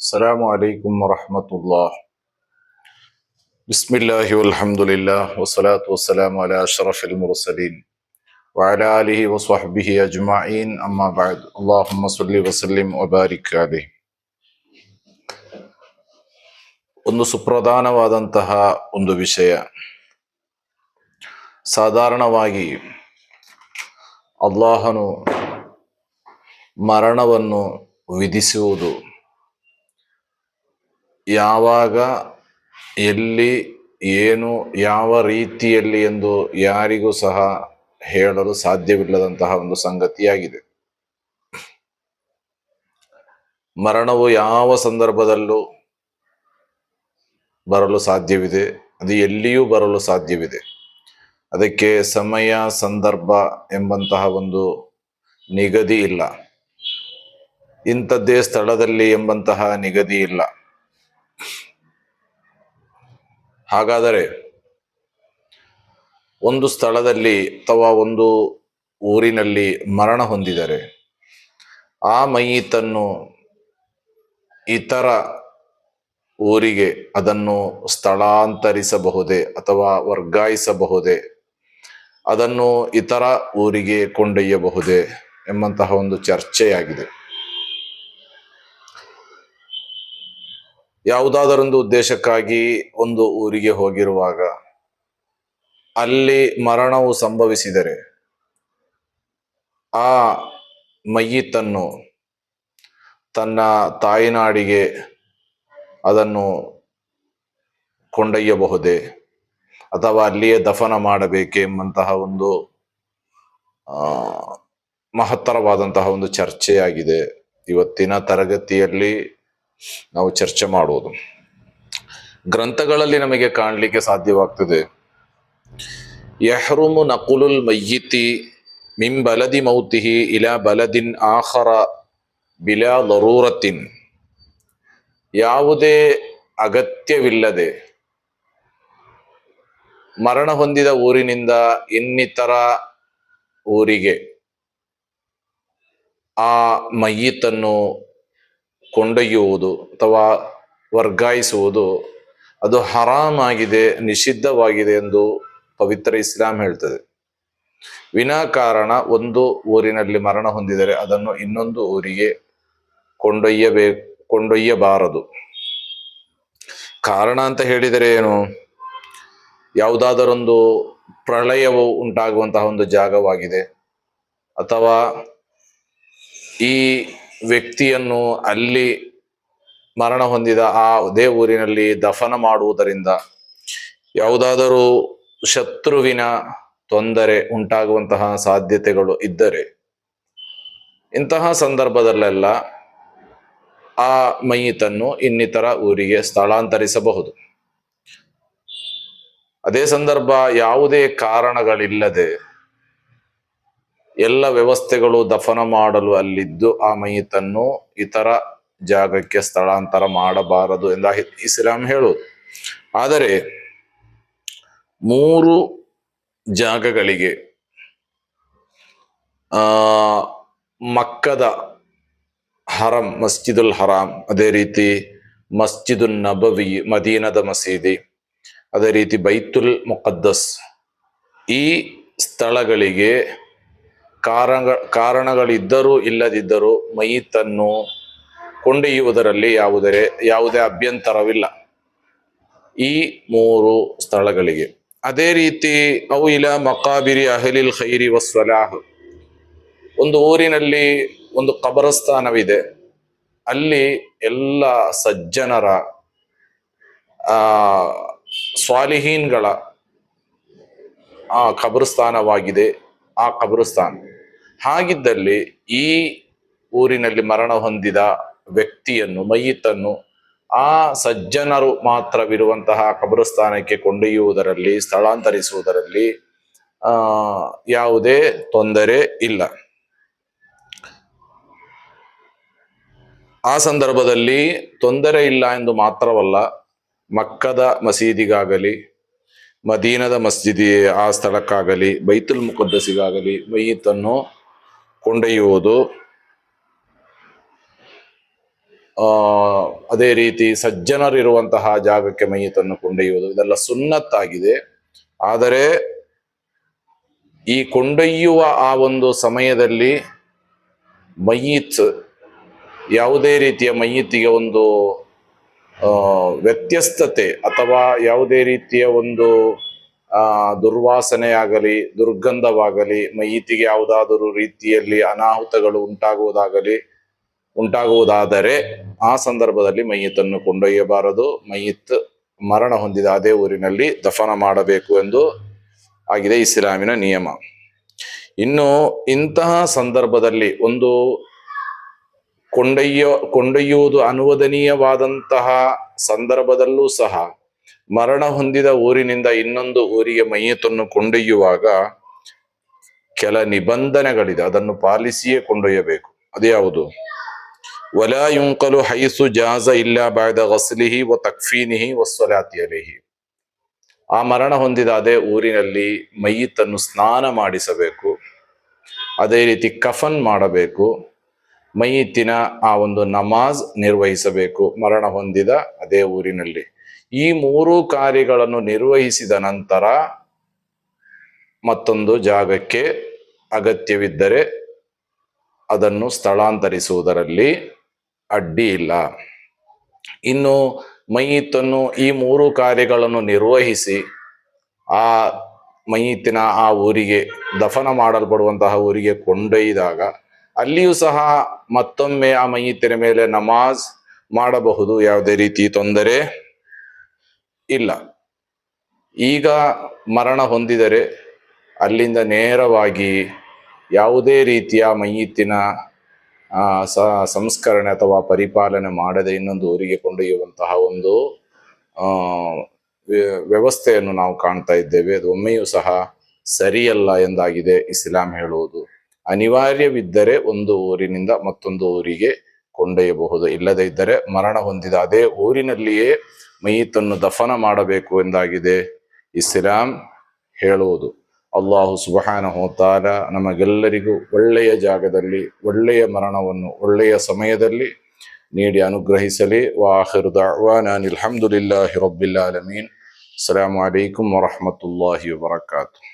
السلام عليكم ورحمة الله بسم الله والحمد لله والصلاة والسلام على أشرف المرسلين وعلى آله وصحبه أجمعين أما بعد اللهم صل وسلم وبارك عليه ಒಂದು ಸುಪ್ರಧಾನವಾದಂತಹ ಒಂದು ವಿಷಯ ಸಾಧಾರಣವಾಗಿ ಅಲ್ಲಾಹನು ಮರಣವನ್ನು ವಿಧಿಸುವುದು ಯಾವಾಗ, ಎಲ್ಲಿ, ಏನು, ಯಾವ ರೀತಿಯಲ್ಲಿ ಎಂದು ಯಾರಿಗೂ ಸಹ ಹೇಳಲು ಸಾಧ್ಯವಿಲ್ಲದಂತಹ ಒಂದು ಸಂಗತಿಯಾಗಿದೆ. ಮರಣವು ಯಾವ ಸಂದರ್ಭದಲ್ಲೂ ಬರಲು ಸಾಧ್ಯವಿದೆ, ಅದು ಎಲ್ಲಿಯೂ ಬರಲು ಸಾಧ್ಯವಿದೆ. ಅದಕ್ಕೆ ಸಮಯ, ಸಂದರ್ಭ ಎಂಬಂತಹ ಒಂದು ನಿಗದಿ ಇಲ್ಲ. ಇಂಥದ್ದೇ ಸ್ಥಳದಲ್ಲಿ ಎಂಬಂತಹ ನಿಗದಿ ಇಲ್ಲ. ಹಾಗಾದರೆ ಒಂದು ಸ್ಥಳದಲ್ಲಿ ಅಥವಾ ಒಂದು ಊರಿನಲ್ಲಿ ಮರಣ ಹೊಂದಿದರೆ ಆ ಮೈಯಿತನ್ನು ಇತರ ಊರಿಗೆ ಅದನ್ನು ಸ್ಥಳಾಂತರಿಸಬಹುದೇ ಅಥವಾ ವರ್ಗಾಯಿಸಬಹುದೇ? ಅದನ್ನು ಇತರ ಊರಿಗೆ ಕೊಂಡೊಯ್ಯಬಹುದೇ? ಎಂಬಂತಹ ಒಂದು ಚರ್ಚೆಯಾಗಿದೆ. ಯಾವುದಾದರೊಂದು ಉದ್ದೇಶಕ್ಕಾಗಿ ಒಂದು ಊರಿಗೆ ಹೋಗಿರುವಾಗ ಅಲ್ಲಿ ಮರಣವು ಸಂಭವಿಸಿದರೆ ಆ ಮಯ್ಯಿತನ್ನು ತನ್ನ ತಾಯಿನಾಡಿಗೆ ಅದನ್ನು ಕೊಂಡೊಯ್ಯಬಹುದೇ ಅಥವಾ ಅಲ್ಲಿಯೇ ದಫನ ಮಾಡಬೇಕೆಂಬಂತಹ ಒಂದು ಮಹತ್ತರವಾದಂತಹ ಒಂದು ಚರ್ಚೆಯಾಗಿದೆ. ಇವತ್ತಿನ ತರಗತಿಯಲ್ಲಿ ನಾವು ಚರ್ಚೆ ಮಾಡುವುದು. ಗ್ರಂಥಗಳಲ್ಲಿ ನಮಗೆ ಕಾಣಲಿಕ್ಕೆ ಸಾಧ್ಯವಾಗ್ತದೆ. ಯಹ್ರುಮು ನಕುಲುಲ್ ಮಯ್ಯಿತಿ ಮಿಂ ಬಲದಿ ಮೌತಿಹಿ ಇಲಾ ಬಲದಿನ್ ಆಹಾರ ಬಿಲಾ ಲರೂರತಿನ್ ಯಾವುದೇ ಅಗತ್ಯವಿಲ್ಲದೆ ಮರಣ ಹೊಂದಿದ ಊರಿನಿಂದ ಇನ್ನಿತರ ಊರಿಗೆ ಆ ಮಯ್ಯಿತನ್ನು ಕೊಂಡೊಯ್ಯುವುದು ಅಥವಾ ವರ್ಗಾಯಿಸುವುದು, ಅದು ಹರಾಮಾಗಿದೆ, ನಿಷಿದ್ಧವಾಗಿದೆ ಎಂದು ಪವಿತ್ರ ಇಸ್ಲಾಂ ಹೇಳ್ತದೆ. ವಿನಾಕಾರಣ ಒಂದು ಊರಿನಲ್ಲಿ ಮರಣ ಹೊಂದಿದರೆ ಅದನ್ನು ಇನ್ನೊಂದು ಊರಿಗೆ ಕೊಂಡೊಯ್ಯಬೇಕು ಕೊಂಡೊಯ್ಯಬಾರದು. ಕಾರಣ ಅಂತ ಹೇಳಿದರೆ ಏನು? ಯಾವುದಾದರೊಂದು ಪ್ರಳಯವು ಉಂಟಾಗುವಂತಹ ಒಂದು ಜಾಗವಾಗಿದೆ. ಅಥವಾ ಈ ವ್ಯಕ್ತಿಯನ್ನು ಅಲ್ಲಿ ಮರಣ ಹೊಂದಿದ ಆ ಅದೇ ಊರಿನಲ್ಲಿ ದಫನ ಮಾಡುವುದರಿಂದ ಯಾವುದಾದರೂ ಶತ್ರುವಿನ ತೊಂದರೆ ಉಂಟಾಗುವಂತಹ ಸಾಧ್ಯತೆಗಳು ಇದ್ದರೆ ಇಂತಹ ಸಂದರ್ಭದಲ್ಲೆಲ್ಲ ಆ ಮೈತನ್ನು ಇನ್ನಿತರ ಊರಿಗೆ ಸ್ಥಳಾಂತರಿಸಬಹುದು. ಅದೇ ಸಂದರ್ಭ ಯಾವುದೇ ಕಾರಣಗಳಿಲ್ಲದೆ ಎಲ್ಲ ವ್ಯವಸ್ಥೆಗಳು ದಫನ ಮಾಡಲು ಅಲ್ಲಿದ್ದು ಆ ಮೈತನ್ನು ಇತರ ಜಾಗಕ್ಕೆ ಸ್ಥಳಾಂತರ ಮಾಡಬಾರದು ಎಂದ ಇಸ್ಲಾಂ ಹೇಳುವುದು. ಆದರೆ ಮೂರು ಜಾಗಗಳಿಗೆ, ಆ, ಮಕ್ಕದ ಹರಂ, ಮಸ್ಜಿದುಲ್ ಹರಾಮ್ ಅದೇ ರೀತಿ ಮಸ್ಜಿದುಲ್ ನಬವಿ, ಮದೀನದ ಮಸೀದಿ, ಅದೇ ರೀತಿ ಬೈತುಲ್ ಮುಕದ್ದಸ್ ಈ ಸ್ಥಳಗಳಿಗೆ ಕಾರಣ ಕಾರಣಗಳಿದ್ದರೂ ಇಲ್ಲದಿದ್ದರೂ ಮೈತನ್ನು ಕೊಂಡೊಯ್ಯುವುದರಲ್ಲಿ ಯಾವುದೇ ಯಾವುದೇ ಅಭ್ಯಂತರವಿಲ್ಲ. ಈ ಮೂರು ಸ್ಥಳಗಳಿಗೆ. ಅದೇ ರೀತಿ ಅವು ಇಲ ಮಕಾಬಿರಿ ಅಹಲಿಲ್ ಖೈರಿ ವಸ್ವಲಾಹ್ ಒಂದು ಊರಿನಲ್ಲಿ ಒಂದು ಕಬರಸ್ಥಾನವಿದೆ. ಅಲ್ಲಿ ಎಲ್ಲ ಸಜ್ಜನರ ಸ್ವಾಲಿಹೀನ್ಗಳ, ಆ, ಕಬರಸ್ಥಾನವಾಗಿದೆ, ಆ ಕಬರಸ್ಥಾನ. ಹಾಗಿದ್ದಲ್ಲಿ ಈ ಊರಿನಲ್ಲಿ ಮರಣ ಹೊಂದಿದ ವ್ಯಕ್ತಿಯನ್ನು ಮೈಯಿತನ್ನು ಆ ಸಜ್ಜನರು ಮಾತ್ರವಿರುವಂತಹ ಕಬ್ರಸ್ಥಾನಕ್ಕೆ ಕೊಂಡೊಯ್ಯುವುದರಲ್ಲಿ, ಸ್ಥಳಾಂತರಿಸುವುದರಲ್ಲಿ ಯಾವುದೇ ತೊಂದರೆ ಇಲ್ಲ. ಆ ಸಂದರ್ಭದಲ್ಲಿ ತೊಂದರೆ ಇಲ್ಲ ಎಂದು ಮಾತ್ರವಲ್ಲ, ಮಕ್ಕದ ಮಸೀದಿಗಾಗಲಿ, ಮದೀನದ ಮಸ್ಜಿದಿ ಆ ಸ್ಥಳಕ್ಕಾಗಲಿ, ಬೈತುಲ್ ಮುಕದ್ದಸಿಗಾಗಲಿ ಮೈಯಿತನ್ನು ಕೊಂಡೊಯ್ಯುವುದು. ಅದೇ ರೀತಿ ಸಜ್ಜನರಿರುವಂತಹ ಜಾಗಕ್ಕೆ ಮೈಯತನ್ನು ಕೊಂಡೊಯ್ಯುವುದು. ಇದೆಲ್ಲ ಸುನ್ನತ್ತಾಗಿದೆ. ಆದರೆ ಈ ಕೊಂಡೊಯ್ಯುವ ಆ ಒಂದು ಸಮಯದಲ್ಲಿ ಮಯ್ಯಿತ್ ಯಾವುದೇ ರೀತಿಯ ಮಯ್ಯಿತ್ತಿಗೆ ಒಂದು ವ್ಯತ್ಯಸ್ತತೆ ಅಥವಾ ಯಾವುದೇ ರೀತಿಯ ಒಂದು ಆ ದುರ್ವಾಸನೆ ಆಗಲಿ ದುರ್ಗಂಧವಾಗಲಿ ಮೈತಿಗೆ ಯಾವುದಾದರೂ ರೀತಿಯಲ್ಲಿ ಅನಾಹುತಗಳು ಉಂಟಾಗುವುದಾಗಲಿ, ಉಂಟಾಗುವುದಾದರೆ ಆ ಸಂದರ್ಭದಲ್ಲಿ ಮೈಯತನ್ನು ಕೊಂಡೊಯ್ಯಬಾರದು. ಮೈಯತ್ ಮರಣ ಹೊಂದಿದ ಅದೇ ಊರಿನಲ್ಲಿ ದಫನ ಮಾಡಬೇಕು ಎಂದು ಆಗಿದೆ ಇಸ್ಲಾಮಿನ ನಿಯಮ. ಇನ್ನು ಇಂತಹ ಸಂದರ್ಭದಲ್ಲಿ ಒಂದು ಕೊಂಡೊಯ್ಯ, ಕೊಂಡೊಯ್ಯುವುದು ಅನುವದನೀಯವಾದಂತಹ ಸಂದರ್ಭದಲ್ಲೂ ಸಹ ಮರಣ ಹೊಂದಿದ ಊರಿನಿಂದ ಇನ್ನೊಂದು ಊರಿಗೆ ಮೈಯತನ್ನು ಕೊಂಡೊಯ್ಯುವಾಗ ಕೆಲ ನಿಬಂಧನೆಗಳಿದೆ. ಅದನ್ನು ಪಾಲಿಸಿಯೇ ಕೊಂಡೊಯ್ಯಬೇಕು. ಅದ್ಯಾವುದು ವಲಾ ಯುಂಕಲು ಹೈಸು ಜಾಜ ಇಲ್ಲ ಬಾಯ್ದ ಗಸ್ಲಿಹಿ ವ ತಕ್ಫೀನಿಹಿ ವಸ್ವಲಾತಿಯಲಿಹಿ ಆ ಮರಣ ಹೊಂದಿದ ಅದೇ ಊರಿನಲ್ಲಿ ಮೈಯಿತನ್ನು ಸ್ನಾನ ಮಾಡಿಸಬೇಕು. ಅದೇ ರೀತಿ ಕಫನ್ ಮಾಡಬೇಕು. ಮೈಯಿತ್ತಿನ ಆ ಒಂದು ನಮಾಜ್ ನಿರ್ವಹಿಸಬೇಕು. ಮರಣ ಹೊಂದಿದ ಅದೇ ಊರಿನಲ್ಲಿ. ಈ ಮೂರು ಕಾರ್ಯಗಳನ್ನು ನಿರ್ವಹಿಸಿದ ನಂತರ ಮತ್ತೊಂದು ಜಾಗಕ್ಕೆ ಅಗತ್ಯವಿದ್ದರೆ ಅದನ್ನು ಸ್ಥಳಾಂತರಿಸುವುದರಲ್ಲಿ ಅಡ್ಡಿ ಇಲ್ಲ. ಇನ್ನು ಮೈಯಿತ್ತನ್ನು ಈ ಮೂರು ಕಾರ್ಯಗಳನ್ನು ನಿರ್ವಹಿಸಿ ಆ ಮೈಯಿತ್ತಿನ ಆ ಊರಿಗೆ, ದಫನ ಮಾಡಲ್ಪಡುವಂತಹ ಊರಿಗೆ ಕೊಂಡೊಯ್ದಾಗ ಅಲ್ಲಿಯೂ ಸಹ ಮತ್ತೊಮ್ಮೆ ಆ ಮೈಯಿತ್ತಿನ ಮೇಲೆ ನಮಾಜ್ ಮಾಡಬಹುದು. ಯಾವುದೇ ರೀತಿ ತೊಂದರೆ ಇಲ್ಲ. ಈಗ ಮರಣ ಹೊಂದಿದರೆ ಅಲ್ಲಿಂದ ನೇರವಾಗಿ ಯಾವುದೇ ರೀತಿಯ ಮೈಯಿತ್ತಿನ ಸಂಸ್ಕರಣೆ ಅಥವಾ ಪರಿಪಾಲನೆ ಮಾಡದೆ ಇನ್ನೊಂದು ಊರಿಗೆ ಕೊಂಡೊಯ್ಯುವಂತಹ ಒಂದು ವ್ಯವಸ್ಥೆಯನ್ನು ನಾವು ಕಾಣ್ತಾ ಇದ್ದೇವೆ. ಅದು ಒಮ್ಮೆಯೂ ಸಹ ಸರಿಯಲ್ಲ ಎಂದಾಗಿದೆ ಇಸ್ಲಾಂ ಹೇಳುವುದು. ಅನಿವಾರ್ಯವಿದ್ದರೆ ಒಂದು ಊರಿನಿಂದ ಮತ್ತೊಂದು ಊರಿಗೆ ಕೊಂಡೊಯ್ಯಬಹುದು. ಇಲ್ಲದೇ ಇದ್ದರೆ ಮರಣ ಹೊಂದಿದ ಅದೇ ಊರಿನಲ್ಲಿಯೇ ಮೈತನ್ನು ದಫನ ಮಾಡಬೇಕು ಎಂದಾಗಿದೆ ಇಸ್ಲಾಂ ಹೇಳುವುದು. ಅಲ್ಲಾಹು ಸುಬಹಾನ ಹೋತಾರ ನಮಗೆಲ್ಲರಿಗೂ ಒಳ್ಳೆಯ ಜಾಗದಲ್ಲಿ, ಒಳ್ಳೆಯ ಮರಣವನ್ನು, ಒಳ್ಳೆಯ ಸಮಯದಲ್ಲಿ ನೀಡಿ ಅನುಗ್ರಹಿಸಲಿ. ವಾಹಿರ್ ದಾವಾನ ಅಲ್ಹಮ್ದುಲಿಲ್ಲಾಹಿ ರಬ್ಬಿಲ್ ಆಲಮೀನ್. ಅಸ್ಸಲಾಮು ವರಹಮತುಲ್ಲಾಹಿ ವಬರಕಾತು.